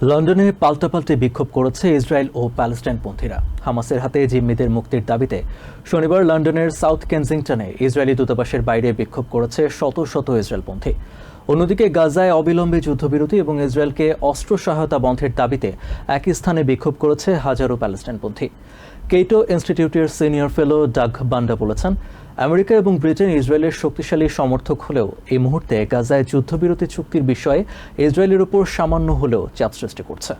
লন্ডনে পাল্টাপাল্টে বিক্ষোভ করেছে ইসরায়েল ও প্যালেস্টাইনপন্থীরা হামাসের হাতে জিম্মিদের মুক্তির দাবিতে শনিবার লন্ডনের সাউথ কেনজিংটনে ইসরায়েলি দূতাবাসের বাইরে বিক্ষোভ করেছে শত শত ইসরায়েলপন্থী অন্যদিকে গাজায় অবিলম্বে যুদ্ধবিরতি এবং ইসরায়েলকে অস্ত্র সহায়তা বন্ধের দাবিতে একই স্থানে বিক্ষোভ করেছে হাজারো প্যালেস্টাইনপন্থী। কেইটো ইনস্টিটিউটের সিনিয়র ফেলো ডাগ বান্ডা বলেছেন, আমেরিকা এবং ব্রিটেন ইসরায়েলের শক্তিশালী সমর্থক হলেও এই মুহূর্তে গাজায় যুদ্ধবিরতি চুক্তির বিষয়ে ইসরায়েলের উপর সামান্য হলেও চাপ সৃষ্টি করছে।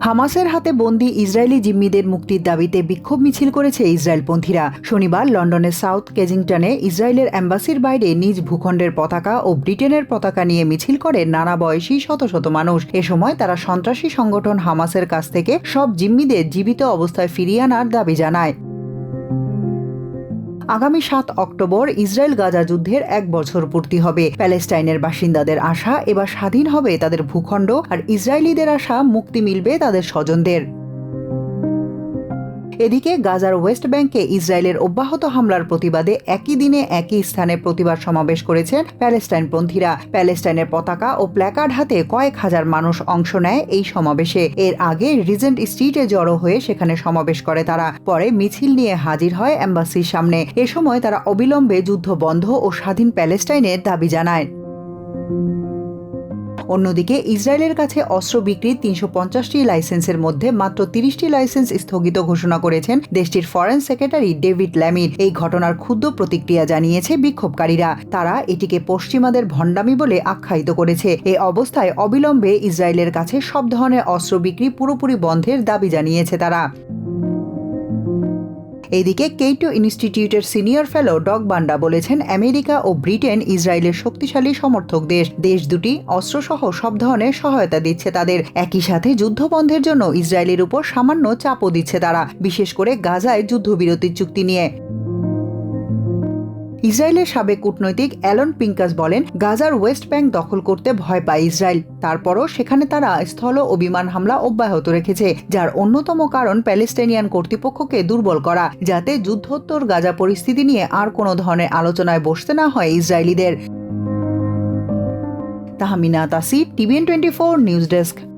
হামাসের হাতে বন্দি ইসরায়েলি জিম্মিদের মুক্তির দাবিতে বিক্ষোভ মিছিল করেছে ইসরায়েলপন্থীরা। শনিবার লন্ডনের সাউথ কেজিংটনে ইসরায়েলের অ্যাম্বাসির বাইরে নিজ ভূখণ্ডের পতাকা ও ব্রিটেনের পতাকা নিয়ে মিছিল করে নানা বয়সী শত শত মানুষ। এ সময় তারা সন্ত্রাসী সংগঠন হামাসের কাছ থেকে সব জিম্মিদের জীবিত অবস্থায় ফিরিয়ে আনার দাবি জানায়। আগামী সাত অক্টোবর ইসরায়েল গাজা যুদ্ধের এক বছর পূর্তি হবে। প্যালেস্টাইনের বাসিন্দাদের আশা এবার স্বাধীন হবে তাদের ভূখণ্ড, আর ইসরায়েলিদের আশা মুক্তি মিলবে তাদের স্বজনদের। এদিকে গাজার ওয়েস্ট ব্যাংকে ইসরায়েলের অব্যাহত হামলার প্রতিবাদে একই দিনে একই স্থানে প্রতিবাদ সমাবেশ করেছেন প্যালেস্টাইনপন্থীরা প্যালেস্টাইনের পতাকা ও প্ল্যাকার্ড হাতে কয়েক হাজার মানুষ অংশ নেয় এই সমাবেশে। এর আগে রিজেন্ট স্ট্রিটে জড়ো হয়ে সেখানে সমাবেশ করে তারা। পরে মিছিল নিয়ে হাজির হয় অ্যাম্বাসির সামনে। এ সময় তারা অবিলম্বে যুদ্ধ বন্ধ ও স্বাধীন প্যালেস্টাইনের দাবি জানায়। অন্যদিকে ইসরায়েলের কাছে অস্ত্র বিক্রির তিনশো পঞ্চাশটি লাইসেন্সের মধ্যে মাত্র তিরিশটি লাইসেন্স স্থগিত ঘোষণা করেছেন দেশটির ফরেন সেক্রেটারি ডেভিড ল্যামির। এই ঘটনার ক্ষুদ্র প্রতিক্রিয়া জানিয়েছে বিক্ষোভকারীরা। তারা এটিকে পশ্চিমাদের ভণ্ডামি বলে আখ্যায়িত করেছে। এ অবস্থায় অবিলম্বে ইসরায়েলের কাছে সব ধরনের অস্ত্র বিক্রি পুরোপুরি বন্ধের দাবি জানিয়েছে তারা। এদিকে কেইটো ইনস্টিটিউটের সিনিয়র ফেলো ডগ বান্ডা বলেছেন, আমেরিকা ও ব্রিটেন ইসরায়েলের শক্তিশালী সমর্থক দেশ। দেশ দুটি অস্ত্রসহ সব ধরনের সহায়তা দিচ্ছে তাদের। একই সাথে যুদ্ধ বন্ধের জন্য ইসরায়েলের উপর সামান্য চাপও দিচ্ছে তারা, বিশেষ করে গাজায় যুদ্ধবিরতির চুক্তি নিয়ে। ইসরায়েলের সাবেক কূটনৈতিক অ্যালন পিঙ্কাস বলেন, গাজার ওয়েস্ট ব্যাংক দখল করতে ভয় পায় ইসরায়েল। তারপরও সেখানে তারা স্থল ও বিমান হামলা অব্যাহত রেখেছে, যার অন্যতম কারণ প্যালেস্টাইনিয়ান কর্তৃপক্ষকে দুর্বল করা, যাতে যুদ্ধোত্তর গাজা পরিস্থিতি নিয়ে আর কোনো ধরনের আলোচনায় বসতে না হয় ইসরায়েলিদের। Tahmina Tasi TVN twenty four news desk.